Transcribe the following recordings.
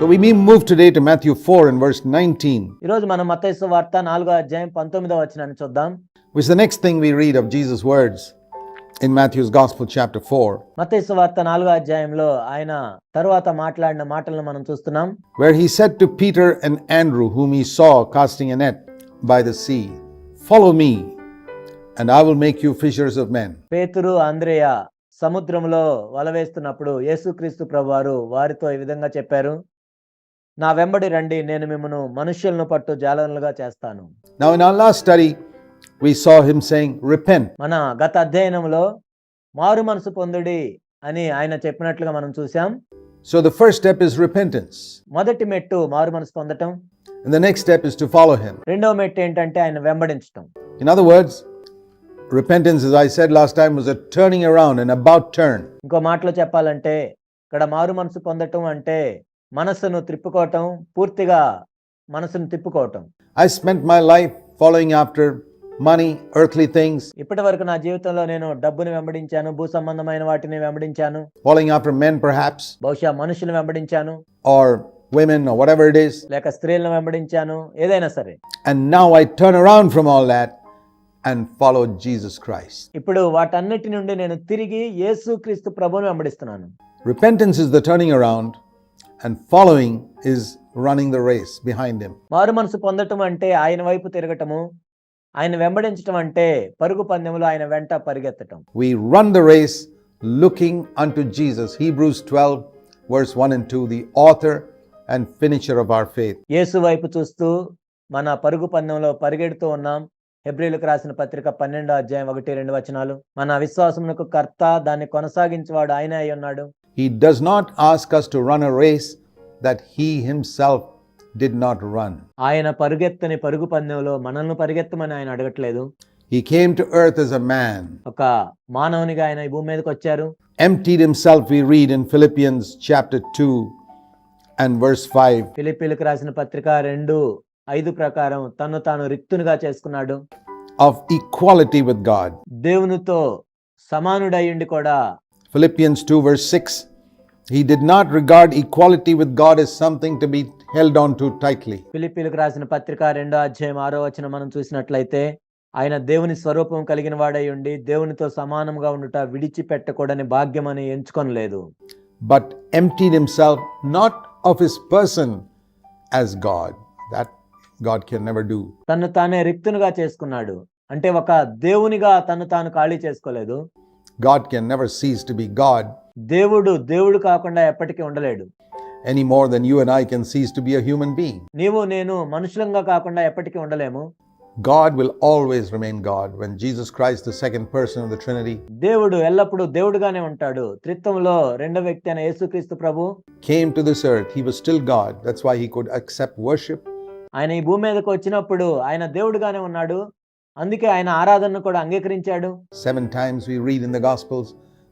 So we may move today to Matthew 4 and verse 19, ఈరోజు మనం మత్తయి వార్త నాలుగో అధ్యాయం పంతొమ్మిదో వచనాన్ని చూద్దాం which is the next thing we read of Jesus' words in Matthew's Gospel, chapter 4, మత్తయి వార్త నాలుగో అధ్యాయంలో ఆయన తరువాత మాట్లాడిన మాటలను మనం చూస్తున్నాం where he said to Peter and Andrew, whom he saw casting a net by the sea, Follow me, and I will make you fishers of men. పేతురు అంద్రేయ సముద్రంలో వల వేస్తున్నప్పుడు యేసుక్రీస్తు ప్రభువారు వారితో ఈ విధంగా చెప్పారు నా వెంబడి రండి నేను మిమ్మను మనుష్యులను పట్టు జాలనులుగా చేస్తాను Now, in our last study, we saw him saying, Repent. మన గత అధ్యయనంలో మారు మనసు పొందుడి అని ఆయన చెప్పినట్లుగా మనం చూసాం So the first step is repentance, మొదటి మెట్టు మారు మనసు పొందటం and the next step is to follow him. రెండవ మెట్టు ఏంటంటే ఆయన వెంబడించటం In other words, repentance, as I said last time, was a turning around, an about turn. ఇంకో మాటలో చెప్పాలంటే ఇక్కడ మారు మనసు పొందటం అంటే మనస్సును త్రిప్పుకోవటం పూర్తిగా మనసును తిప్పుకోవటం I spent my life following after money, earthly things, ఇప్పటి వరకు నా జీవితంలో నేను డబ్బుని వెంబడించాను భూ సంబంధమైన వాటిని వెంబడించాను following after men perhaps, బహుశా మనుషులు వెంబడించాను or women, or whatever it is. లేక స్త్రీలను వెంబడించాను ఏదైనా సరే And now I turn around from all that and follow Jesus Christ. ఇప్పుడు వాటన్నిటి నుండి నేను తిరిగి యేసుక్రీస్తు ప్రభువుని వెంబడిస్తున్నాను Repentance is the turning around, and following is running the race behind him. మారు మనసు పొందటం అంటే ఆయన వైపు తిరగటము ఆయన వెంబడించటం అంటే పరుగు పందెంలో ఆయన వెంట పరిగెత్తటం We run the race looking unto Jesus. Hebrews 12, verse 1 and 2, the author and finisher of our faith. యేసు వైపు చూస్తూ మన పరుగు పందెంలో పరిగెడుతూ ఉన్నాం హెబ్రిలకు రాసిన పత్రిక పన్నెండో అధ్యాయం ఒకటి రెండు వచనాలు మన విశ్వాసమునకు కర్త దాన్ని కొనసాగించేవాడు ఆయన అయి ఉన్నాడు He does not ask us to run a race that he himself did not run. ఆయన పరుగెత్తని పరుగు పందెంలో మనల్ని పరిగెత్తమని ఆయన అడగట్లేదు He came to earth as a man, ఒక మానవునిగా ఆయన ఈ భూమి మీదకి వచ్చారు emptied himself, we read in Philippians chapter 2 and verse 5. ఫిలిప్పీలకు రాసిన పత్రిక రెండు ఐదు ప్రకారం తను తాను రిక్తునిగా చేసుకున్నాడు of equality with God. దేవునితో సమానుడయ్యుండి కూడా Philippians 2, verse 6. He did not regard equality with God as something to be held on to tightly. ఫిలిప్పీలకు రాసిన పత్రిక రెండో అధ్యాయం ఆరో వచనం మనం చూసినట్లయితే ఆయన దేవుని స్వరూపం కలిగిన వాడై ఉండి దేవునితో సమానంగా ఉండుట విడిచిపెట్టకూడని భాగ్యమని ఎంచుకొనలేదు but emptied himself not of his person as God. That God can never do. తను తానే రిక్తునిగా చేసుకున్నాడు అంటే ఒక దేవునిగా తను తాను ఖాళీ చేసుకోలేదు God can never cease to be God దేవుడు దేవుడు కాకుండా ఎప్పటికీ ఉండలేడు any more than you and I can cease to be a human being. నీవు నేను మనుషులంగా కాకుండా ఎప్పటికీ ఉండలేము God will always remain God. When Jesus Christ, the second person of the Trinity, దేవుడు ఎల్లప్పుడూ దేవుడుగానే ఉంటాడు త్రిత్వంలో రెండో వ్యక్తి అయిన యేసుక్రీస్తు ప్రభు came to this earth, he was still God. That's why he could accept worship. ఆయన ఈ భూమి మీదకి వచ్చినప్పుడు ఆయన దేవుడుగానే ఉన్నాడు అందుకే ఆయన ఆరాధనను కూడా అంగీకరించాడు Seven times we read in the Gospels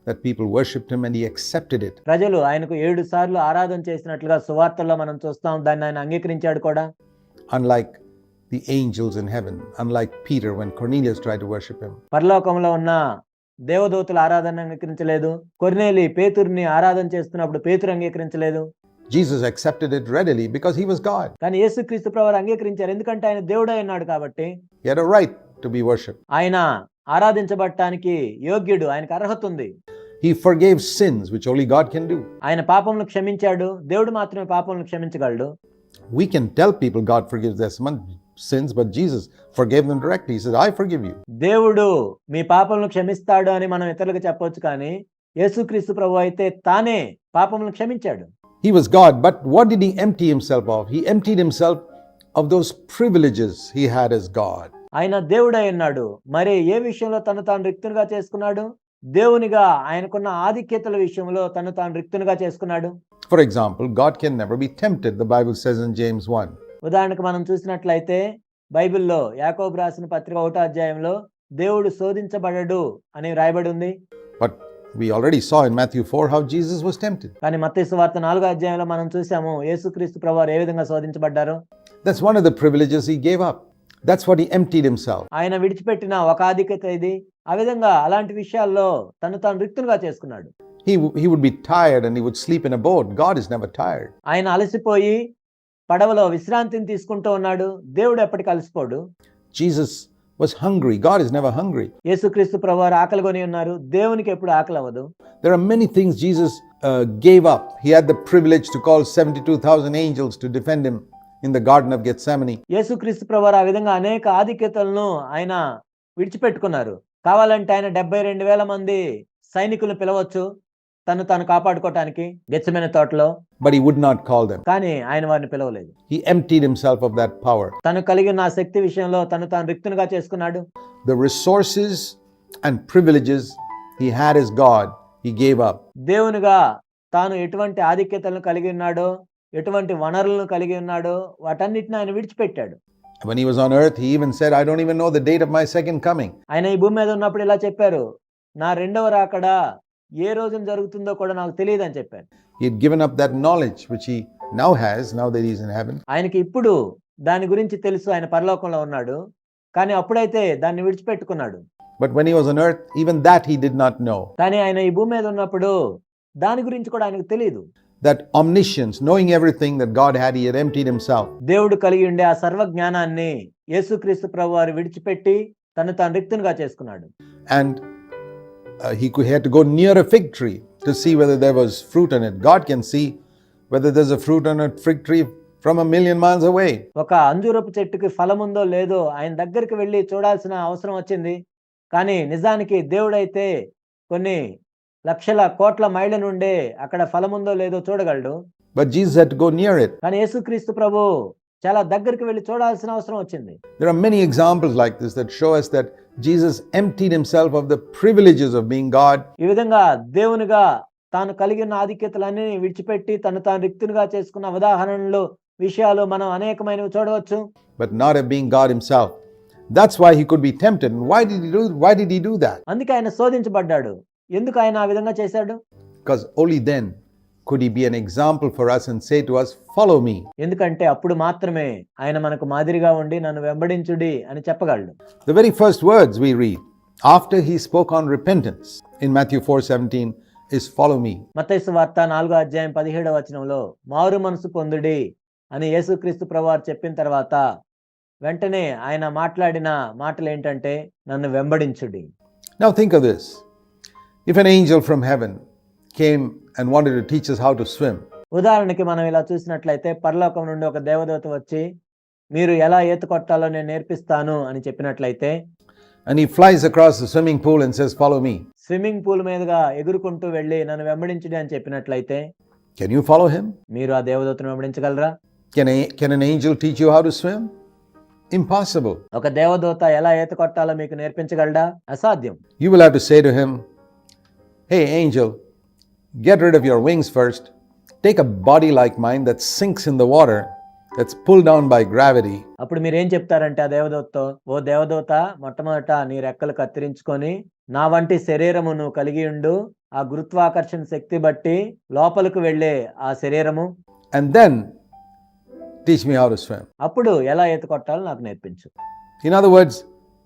that people worshipped him and he accepted it. ప్రజలు ఆయనకు ఏడు సార్లు ఆరాధన చేసినట్లుగా సువార్తల్లో మనం చూస్తాం దాన్ని ఆయన అంగీకరించాడు కూడా Unlike the angels in heaven, unlike Peter when Cornelius tried to worship him. పరలోకంలో ఉన్న దేవదూతల ఆరాధన అంగీకరించలేదు కొర్నేలి పేతుర్ని ఆరాధన చేస్తున్నప్పుడు పేతురు అంగీకరించలేదు Jesus accepted it readily because he was God. కానీ యేసుక్రీస్తు ప్రభు అంగీకరించారు ఎందుకంటే ఆయన దేవుడై ఉన్నాడు కాబట్టి He had a right to be worshipped. ఆయన ఆరాధించబడటానికి యోగ్యుడు ఆయనకు అర్హత ఉంది He forgave sins, which only God can do. ఆయన పాపములను క్షమించాడు దేవుడు మాత్రమే పాపములను క్షమించగలడు We can tell people God forgives their mon- sins, but Jesus forgave them directly. He said, I forgive you. దేవుడు మీ పాపములను క్షమిస్తాడు అని మనం ఇతరులకు చెప్పొచ్చు కానీ యేసుక్రీస్తు ప్రభు అయితే తానే పాపములను క్షమించాడు He was God, but what did he empty himself of? He emptied himself of those privileges he had as God. ఆయన దేవుడై ఉన్నాడు మరి ఏ విషయంలో తను తాను రిక్తునిగా చేసుకున్నాడు దేవునిగా ఆయనకున్న ఆధిక్యతల విషయంలో తను తాను రిక్తునిగా చేసుకున్నాడు For example, God can never be tempted, the Bible says in James 1. ఉదాహరణకు మనం చూసినట్లయితే బైబిల్లో యాకోబు రాసిన పత్రిక ఒకటో అధ్యాయంలో దేవుడు శోధించబడడు అని రాయబడి ఉంది But we already saw in Matthew 4 how Jesus was tempted. కానీ మత్తయి వార్త నాలుగో అధ్యాయంలో మనం చూసాము యేసుక్రీస్తు ప్రభువారు ఏ విధంగా శోధించబడ్డారు That's one of the privileges he gave up. That's what he emptied himself. ఆయన విడిచిపెట్టిన ఒక ఆధిక్యత ఇది ఆ విధంగా అలాంటి విషయాల్లో తను తాను రిక్తునిగా చేసుకున్నాడు he, w- he would be tired and he would sleep in a boat. God is never tired. ఆయన అలసిపోయి పడవలో విశ్రాంతిని తీసుకుంటూ ఉన్నాడు దేవుడు ఎప్పటికి అలసిపోడు Jesus was hungry. God is never hungry. యేసుక్రీస్తు ప్రభువారు ఆకలి కొని ఉన్నారు దేవునికి ఎప్పుడు ఆకలి అవ్వదు There are many things Jesus uh, gave up. He had the privilege to call 72,000 angels to defend him In the Garden of Gethsemane. యేసుక్రీస్తు ప్రభువారు ఆ విధంగా అనేక ఆధిక్యతలను ఆయన విడిచిపెట్టుకున్నారు కావాలంటే ఆయన డెబ్బై రెండు వేల మంది సైనికులను పిలవచ్చు తను తాను కాపాడుకోవటానికి గెచ్చమైన తోటలో But he would not call them. కానీ ఆయన వారిని పిలవలేదు He emptied himself of that power. తను కలిగిన ఆ శక్తి విషయంలో తను తాను రిక్తునిగా చేసుకున్నాడు The resources and privileges he had as God, he gave up. దేవునిగా తాను ఎటువంటి ఆధిక్యతలను కలిగి ఉన్నాడో ఎటువంటి వనరులను కలిగి ఉన్నాడో వాటన్నిటిని ఆయన విడిచిపెట్టాడు When he was on earth, he even said, I don't even know the date of my second coming. ఆయన ఈ భూమి మీద ఉన్నప్పుడు ఇలా చెప్పారు నా రెండవ రాకడ ఏ రోజున జరుగుతుందో కూడా నాకు తెలియదు అని చెప్పారు He had given up that knowledge, which he now has, now that he's in heaven. ఆయనకి ఇప్పుడు దాని గురించి తెలుసు ఆయన పరలోకంలో ఉన్నాడు కానీ అప్పుడైతే దాన్ని విడిచిపెట్టుకున్నాడు But when he was on earth, even that he did not know. కానీ ఆయన ఈ భూమి మీద ఉన్నప్పుడు దాని గురించి కూడా ఆయనకు తెలియదు That omniscience, knowing everything that God had, he had emptied himself. దేవుడు కలిగి ఉండే ఆ సర్వ జ్ఞానాన్ని యేసుక్రీస్తు ప్రభు వారు విడిచిపెట్టి తను తాను రిక్తునిగా చేసుకున్నాడు And uh, he, could, he had to go near a fig tree to see whether there was fruit on it. God can see whether there's a fruit on a fig tree from a million miles away. ఒక అంజూరపు చెట్టుకి ఫలం ఉందో లేదో ఆయన దగ్గరికి వెళ్ళి చూడాల్సిన అవసరం వచ్చింది కానీ నిజానికి దేవుడైతే కొన్ని లక్షల కోట్ల మైళ్ళ నుండి అక్కడ ఫలముందో లేదో చూడగలడు. But Jesus had go near it కానీ యేసుక్రీస్తు ప్రభు చాలా దగ్గరికి వెళ్ళి చూడాల్సిన అవసరం వచ్చింది. There are many examples like this that show us that Jesus emptied himself of the privileges of being God ఈ విధంగా దేవునిగా తాను కలిగిన ఆధిక్యతలన్నీ విడిచిపెట్టి తను తాను రిక్తునిగా చేసుకున్న ఉదాహరణలు విషయాలు మనం అనేకమైనవి చూడవచ్చు. But not a being God himself that's why he could be tempted why did he do why did he do that అందుకే ఆయన శోధించబడ్డాడు. ఎందుకు ఆయన ఆ విధంగా చేశాడు only then could he be an example for us and say to us, Follow me. ఎందుకంటే అప్పుడు మాత్రమే ఆయన మనకు మాదిరిగా ఉండి నన్ను వెంబడించుడి అని చెప్పగలడు The very first words we read after he spoke on repentance in Matthew 4:17 is follow me. మత్తయి వార్త నాలుగో అధ్యాయం పదిహేడవ వచనంలో మారు మనసు పొందుడి అని యేసుక్రీస్తు ప్రభువారు చెప్పిన తర్వాత వెంటనే ఆయన మాట్లాడిన మాటలు ఏంటంటే నన్ను వెంబడించుడి Now think of this. If an angel from heaven came and wanted to teach us how to swim, ఉదాహరణకి మనం ఇలా చూసినట్లయితే పరలోకం నుండి ఒక దేవదూత వచ్చి మీరు ఎలా ఈత కొట్టాలో నేను నేర్పిస్తాను అని చెప్పినట్లయితే and he flies across the swimming pool and says, Follow me. Swimming pool మీదుగా ఎగురుకుంటూ వెళ్ళి నన్ను వెంబడించుడి అని చెప్పినట్లయితే Can you follow him? మీరు ఆ దేవదూతను వెంబడించగలరా Can, a, can an angel teach you how to swim? Impossible. ఒక దేవదూత ఎలా ఈత కొట్టాలో మీకు నేర్పించగలడా అసాధ్యం You will have to say to him, Hey, angel, get rid of your wings first. Take a body like mine that sinks in the water, that's pulled down by gravity, అప్పుడు మీరు ఏం చెప్తారంటే ఆ దేవదూతతో ఓ దేవదూత మొట్టమొదట నీ రెక్కలు కత్తిరించుకొని నా వంటి శరీరము నువ్వు కలిగి ఉండు ఆ గురుత్వాకర్షణ శక్తి బట్టి లోపలికి వెళ్ళే ఆ శరీరము and then teach me how to swim. అప్పుడు ఎలా ఈత కొట్టాలో నాకు నేర్పించు In other words,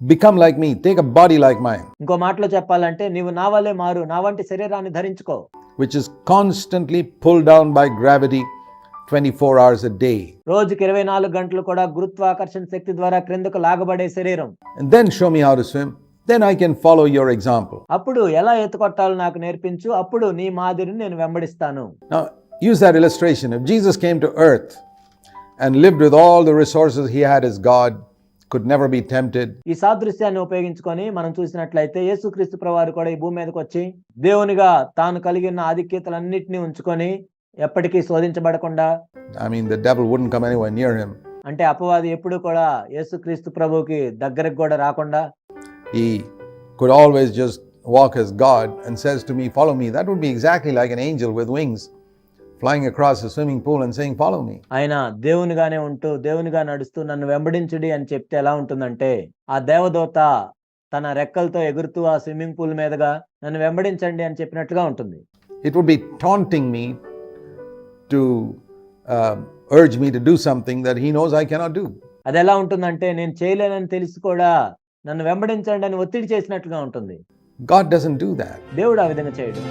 become like me, take a body like mine, ఇంకో మాటలో చెప్పాలంటే నీవు నా వల్లే మారు నా వంటి శరీరాన్ని ధరించుకో which is constantly pulled down by gravity 24 hours a day. రోజుకి ఇరవై నాలుగు గంటలు కూడా గురుత్వాకర్షణ శక్తి ద్వారా క్రిందకు లాగబడే శరీరం And then show me how to swim. Then I can follow your example. అప్పుడు ఎలా ఈత కొట్టాలో నాకు నేర్పించు అప్పుడు నీ మాదిరిని నేను వెంబడిస్తాను Now, use that illustration. If Jesus came to earth and lived with all the resources he had as God, could never be tempted, ఈ సాదృశ్యాన్ని ఉపయోగించుకొని మనం చూసినట్లయితే యేసుక్రీస్తు ప్రభువారు కూడా ఈ భూమి మీదకి వచ్చి దేవునిగా తాను కలిగిన ఆధిక్యతలన్నింటినీ ఉంచుకొని ఎప్పటికీ శోధించబడకుండా I mean, the devil wouldn't come anywhere near him. అంటే అపవాది ఎప్పుడు కూడా యేసుక్రీస్తు ప్రభువుకి దగ్గరకు కూడా రాకుండా He could always just walk as God and says to me, Follow me. That would be exactly like an angel with wings Flying across a swimming pool and saying, Follow me. ఆయన దేవునిగానే ఉంటూ దేవునిగా నడుస్తూ నన్ను వెంబడించుడి అని చెప్తే ఎలా ఉంటుందంటే ఆ దేవదూత తన రెక్కలతో ఎగురుతూ ఆ స్విమ్మింగ్ పూల్ మీదుగా నన్ను వెంబడించండి అని చెప్పినట్లుగా ఉంటుంది It would be taunting me to uh, urge me to do something that he knows I cannot do. అది ఎలా ఉంటుందంటే నేను చేయలేనని తెలిసి కూడా నన్ను వెంబడించండి అని ఒత్తిడి చేసినట్లుగా ఉంటుంది God doesn't do that. దేవుడు ఆ విధంగా చేయడు